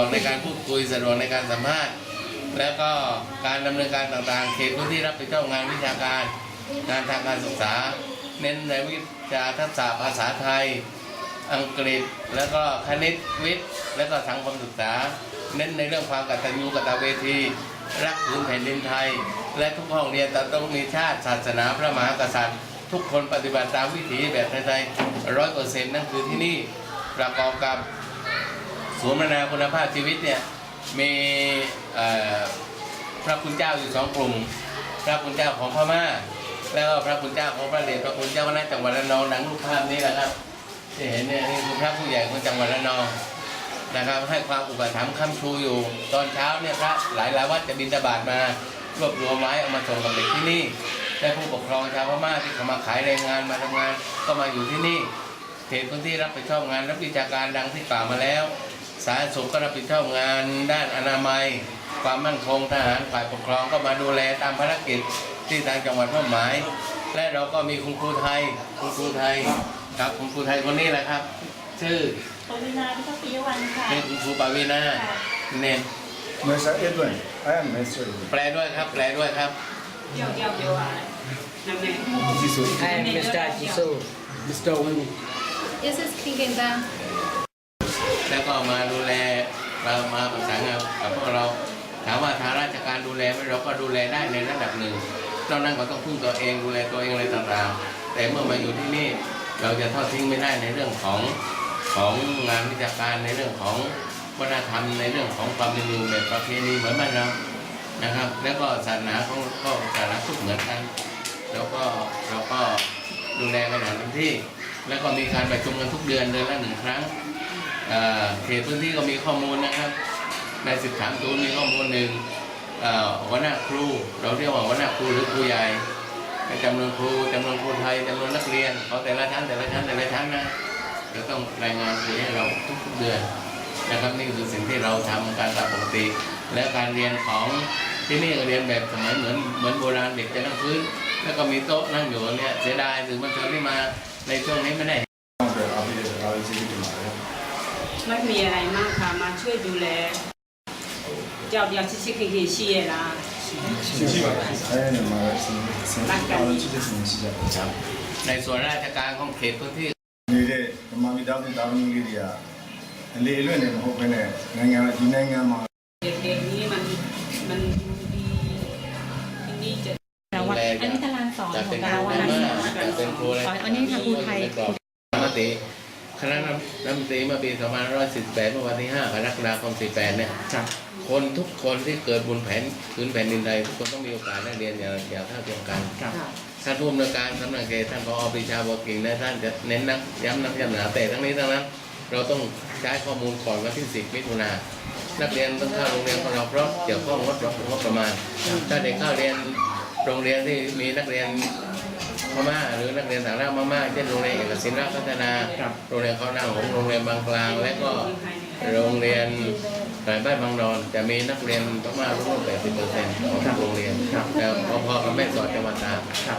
ดวกในการพูดคุยสะดวกในการสัมภาษณ์แล้วก็การดำเนินการต่างๆ เขตพื้นที่รับผิดชอบงานวิชาการ งานทางการศึกษา เน้นในวิชาทักษะภาษาไทย อังกฤษ แล้วก็คณิตวิทย์ แล้วก็สังคมศึกษา เน้นในเรื่องความกตัญญูกตเวที รักพื้นแผ่นดินไทย และทุกห้องเรียนต้องมีชาติศาสนาพระมหากษัตริย์ ทุกคนปฏิบัติตามวิถีแบบไทยๆร้อยเปอร์เซ็นต์นั่นคือที่นี่ประกอบกับ ศูนย์พัฒนาคุณภาพชีวิตเนี่ยมีพระคุณเจ้าอยู่สองกลุ่ม พระคุณเจ้าของพม่า แล้วก็พระคุณเจ้าของพระเดชพระคุณเจ้าคณะจังหวัดระนองหนังรูปภาพนี้แหละครับที่เห็นเนี่ยนี่คือพระผู้ใหญ่ของจังหวัดระนองนะครับให้ความอุปถัมภ์ค้ำชูอยู่ ตอนเช้าเนี่ยพระหลายหลายวัดจะบินตบาตมารวบรวมไว้เอามาส่งกับเด็กที่นี่และผู้ปกครองชาวพม่าที่เขามาขายแรงงานมาทำงานก็มาอยู่ที่นี่เขตพื้นที่รับผิดชอบงานรับวิชาการดังที่กล่าวมาแล้ว สาธารณสุขก็รับผิดชอบงานด้านอนามัย ความมั่นคงทหารฝ่ายปกครองก็มาดูแลตามภารกิจที่ทางจังหวัดมอบหมาย และเราก็มีคุณครูไทยคุณครูไทยครับคุณครูไทยคนนี้แหละครับ ชื่อปวินาพิทักษ์ปิยวันค่ะเป็นคุณครูปาวีนาเนน Mr. Edwin, I am Mr. Edwin. แปลด้วยครับ แปลด้วยครับเกี่ยวเกี่ยวเกี่ยวอะไรนำไง Jesus. I am Mr. Jisoo. Mr. Wu. This is King Bang. แล้วก็ มาดูแลมามาประสานงานกับพวกเราถามว่าทางราชการดูแลไหมเราก็ดูแลได้ในระดับหนึ่งนอกนั้นก็ต้องพึ่งตัวเองดูแลตัวเองอะไรต่างๆ แต่เมื่อมาอยู่ที่นี่เราจะทอดทิ้งไม่ได้ในเรื่องของของงานวิชาการในเรื่องของวัฒนธรรมในเรื่องของความเป็นอยู่แบบประเพณีเหมือนบ้านเรานะครับ แล้วก็ศาสนาของก็ศาสนาพุทธเหมือนกัน แล้วก็เราก็ดูแลกันอย่างเต็มที่ แล้วก็มีการประชุมกันทุกเดือนเดือนละหนึ่งครั้งเขตพื้นที่ก็มีข้อมูลนะครับในสิบสามศูนย์มีข้อมูลหนึ่งหัวหน้าครู เราเรียกว่าหัวหน้าครูหรือครูใหญ่จำนวนครูจำนวนครูไทยจำนวนนักเรียนของแต่ละชั้นแต่ละชั้นแต่ละชั้นนะจะต้องรายงานคุยให้เราทุกๆเดือนนะครับนี่คือสิ่งที่เราทำการตามปกติ และการเรียนของที่นี่ก็เรียนแบบสมัยเหมือนเหมือนโบราณเด็กจะนั่งพื้น แล้วก็มีโต๊ะนั่งอยู่เนี่ยเสียดายสื่อมวลชนที่มา ในช่วงนี้ไม่ได้ ไม่มีอะไรมากค่ะ มาช่วยดูแล เจ้าเดียวชิชิคิคิชีละ I am my son. ครับในส่วนราชการของเขตพื้นที่ နေတဲ့ဓမ္မမိသားစုတာဝန်ကြီးတွေကအလေအလွတ်နဲ့မဟုတ်ဘဲနဲ့နိုင်ငံဒီနိုင်ငံမှာ เด็กๆนี้มันมัน จะขอเป็งนแต่คละรูวันพนั้นม่าจะเป็นครูอะไรสอนอันนี้ค่ะครูไทยมติคณะรัฐมนตรีเมื่อปี2548เมื่อวันที่5กรกฎาคม48เนี่ยคนทุกคนที่เกิดบนแผ่นพื้นแผ่นดินใดทุกคนต้องมีโอกาสได้เรียนอย่างอย่างเท่าเทียมกันท่านผู้อำนวยการสำนักเขตท่านผอปรีชาบอกกิ่งและท่านจะเน้นนักย้ำนักย้ำหนาแต่ทั้งนี้ทั้งนั้น เราต้องใช้ข้อมูลก่อนวันที่ 10 มิถุนานักเรียนต้องเข้าโรงเรียนของเราเพราะเกี่ยวข้องงดงบประมาณ ถ้าเด็กเข้าเรียน โรงเรียนที่มีนักเรียนพม่าหรือนักเรียนต่างด้าวพม่าเช่นโรงเรียนเอกศิลป์พัฒนา โรงเรียนเขาหน้าหงส์โรงเรียนบางกลาง และก็โรงเรียนสายบ้านบางนอนจะมีนักเรียนพม่าร่วม80เปอร์เซ็นต์ของทุกโรงเรียนแต่พอๆกับแม่สอดจังหวัดตากนะครับ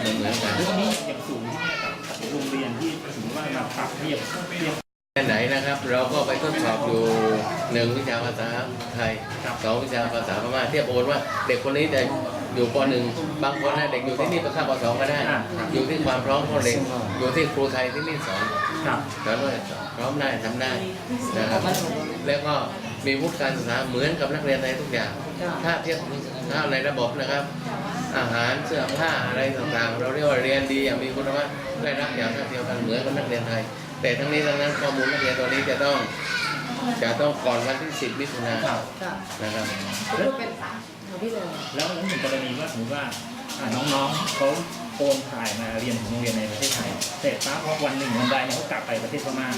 เหมือนเหมือนกันทีนี้อย่างสูงเนี่ยกับโรงเรียนที่ถือว่ามาปรับเทียบเทียบไหนนะครับ เราก็ไปทดสอบอยู่หนึ่งวิชาภาษาไทยสองวิชาภาษาพม่าเทียบโอนว่าเด็กคนนี้จะ อยู่ปหนึ่งบางคนนะเด็กอยู่ที่นี่ไปเข้าปสองก็ได้ อยู่ที่ความพร้อมของเด็กอยู่ที่ครูไทยที่นี่สอนครับสอนว่าพร้อมได้ทำได้นะครับแล้วก็มีวุฒิการศึกษาเหมือนกับนักเรียนในทุกอย่าง ถ้าเทียบถ้าในระบบนะครับ อาหารเสื้อผ้าอะไรต่างๆ เราเรียกว่าเรียนดีอย่างมีคุณภาพได้รับอย่างเท่าเทียมกันเหมือนกับนักเรียนไทย แต่ทั้งนี้ทั้งนั้นข้อมูลนักเรียนตัวนี้จะต้อง จะต้องก่อนวันที่10มิถุนายนนะครับ แล้วแล้วหนึ่งกรณีว่าสมมติว่าอ่าน้องๆเขาโอนถ่ายมาเรียนของโรงเรียนในประเทศไทยเสร็จปั๊บวันหนึ่งวันใดเนี่ยเขากลับไปประเทศพม่า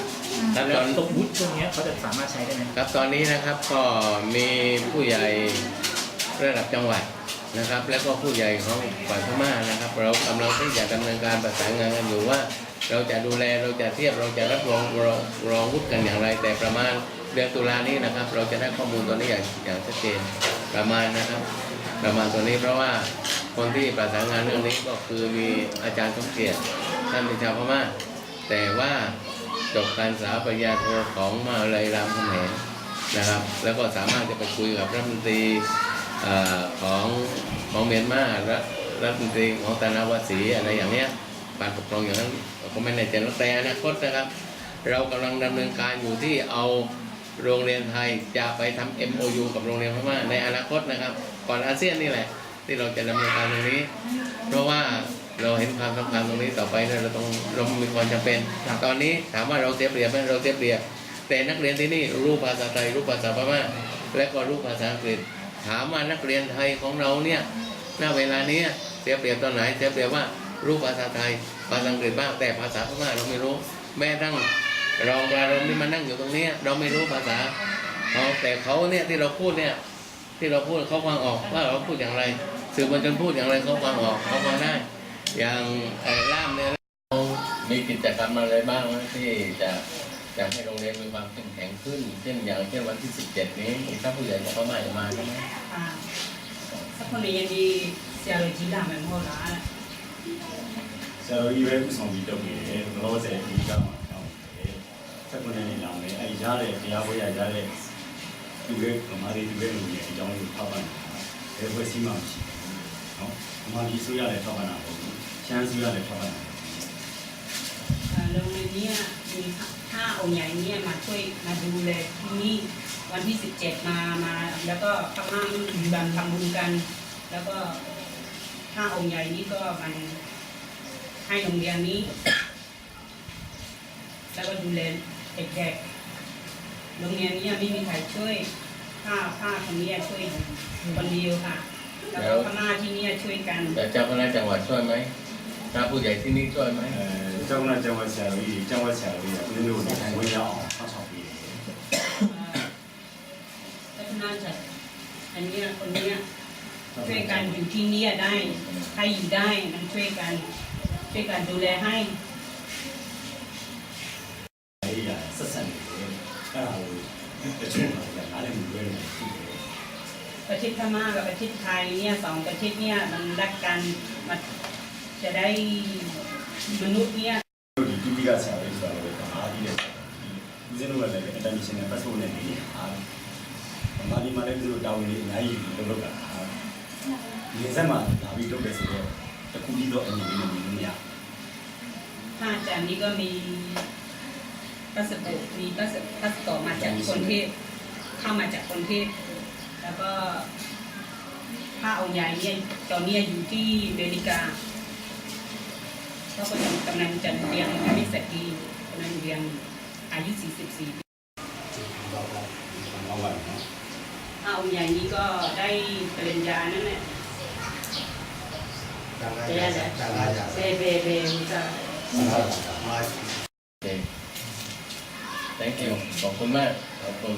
ครับแล้ตวอนตกวุฒิตรงเนี้ยเขาจะสามารถใช้ได้ไหมครับตอนนี้นะครับก็มีผู้ใหญ่ระดับจังหวัด นะครับ แล้วก็ผู้ใหญ่ของฝ่ายพม่านะครับ เรากำลังที่จะดำเนินการประสานงานกันอยู่ว่า เราจะดูแลเราจะเทียบเราจะรับรองรองรองวุฒิกันอย่างไร แต่ประมาณเดือนตุลานี้นะครับ เราจะได้ข้อมูลตัวนี้อย่างอย่างชัดเจนประมาณนะครับ ประมาณตัวนี้เพราะว่าคนที่ประสานงานเรื่องนี้ก็คือมีอาจารย์สมเกียรติท่านเป็นชาวพม่าแต่ว่าจบการศึกษาปริญญาโทของมหาวิทยาลัยรามคำแหงนะครับ แล้วก็สามารถจะไปคุยกับรัฐมนตรี ของของเมียนมาและรัฐมนตรีของตานาวาสีอะไรอย่างเนี้ยการปกครองอย่างนั้นก็ไม่แน่ใจแล้วแต่อนาคตนะครับ เรากำลังดำเนินการอยู่ที่เอาโรงเรียนไทยจะไปทำ MOU กับโรงเรียนพม่าในอนาคตนะครับ ก่อนอาเซียนนี่แหละ ที่เราจะดำเนินการตรงนี้ เพราะว่าเราเห็นความสำคัญตรงนี้ต่อไปเนี่ยเราต้องเรามีความจำเป็น ตอนนี้ถามว่าเราเสียเปรียบไหมเราเสียเปรียบ แต่นักเรียนที่นี่รู้ภาษาไทยรู้ภาษาพม่าและก็รู้ภาษาอังกฤษ ถามว่านักเรียนไทยของเราเนี่ยณเวลานี้เสียเปรียบตอนไหนเสียเปรียบว่ารู้ภาษาไทยภาษาอังกฤษบ้างแต่ภาษาพม่าเราไม่รู้ แม้ทั้งรองปลาเราที่มานั่งอยู่ตรงนี้ เราไม่รู้ภาษาเขาแต่เขาเนี่ยที่เราพูดเนี่ยที่เราพูดเขาฟังออกว่าเราพูดอย่างไร สื่อมวลชนพูดอย่างไรเขาฟังออกเขาฟังได้ อย่างไอ้ล่ามเนี่ยเรามีกิจกรรมอะไรบ้างที่จะ จะให้โรงเรียนมีความเข้มแข็งขึ้น เช่นอย่างเช่นวันที่ 17 นี้ถ้าผู้ใหญ่จะเข้ามาจะมาใช่ไหม อ่าสักคนนี้ยังดีเสียเลยจีดามันโหดร้าย ဆရာတော်ကြီးပဲဥဆောင်ပြီးလုပ်နေတယ်ဘလောဆယ်ဒီကမှာတောင်းတယ်ဆက်ကနေနေလောင်းနေအဲရတဲ့တရားပွဲရရတဲ့သူရဲ့ဗမာတွေသူရဲ့လူတွေအကြောင်းကိုထောက်ပံ့တယ်ဘယ်ဘယ်စီမှမရှိဘူးနော်ဗမာပြည်ဆိုရတဲ့ထောက်ပံ့တာပေါ့ရှမ်းဆိုရတဲ့ထောက်ပံ့တာ โรงเรียนเนี้มี ห้าองค์ใหญ่เนี่ยมาช่วยมาดูแลที่นี่วันที่17มามาแล้วก็พม่ามีบันทำบุญกัน แล้วก็ห้าองค์ใหญ่นี้ก็มันให้โรงเรียนนี้ แล้วก็ดูแลเด็กๆโรงเรียนนี้ไม่มีใครช่วยผ้าผ้าคนนี้ช่วยคนเดียวค่ะ แล้วก็พม่าที่นี่ช่วยกันแต่เจ้าคณะจังหวัดช่วยไหม ถ้าผู้ใหญ่ที่นี่ช่วยไหมเอ่อจ้าหน้าจังหวัดเชียงรีจังหวัดเชียงรีอะเป็นดูในทางยออกข้อสอบดีพัฒนาจากอันเนี้ยคนเนี้ยช่วยกันอยู่ที่เนี่ยได้ใครอยู่ได้มันช่วยกัน ช่วยกันดูแลให้ ไอ้อะสัสนเลยถ้าช่วยเหลืออย่นั้นเลยมันเงี้เประเทศพม่ากับประเทศไทยเนี่ยสองประเทศเนี่ยมันรักกันมา จะได้มนุษย์เนี่ย Tipica se abre su algo Hamadi de Dice no vale, que tal dice, nada sobre el día. Hamadi madre de los taules, ahí, lo loca. Y esa más, la vi todo que se ve. Te cuido en mi vida, mi niña. Ah, ya, amigo, mi พัสดุมีพัสดุพัสดุมาจากคนเทพเข้ามาจากคนเทพแล้วก็พระองค์ใหญ่เนี่ยตอนนี้อยู่ที่เมริกา เขาก็กำลังจะเรียงนิสกีกำลังเรียงอายุ 44ปีเอาใหญ่นี้ก็ได้ปริญญานั่นแหละเบเบเบเบจ้ะ Thank you ขอบคุณมากขอบคุณ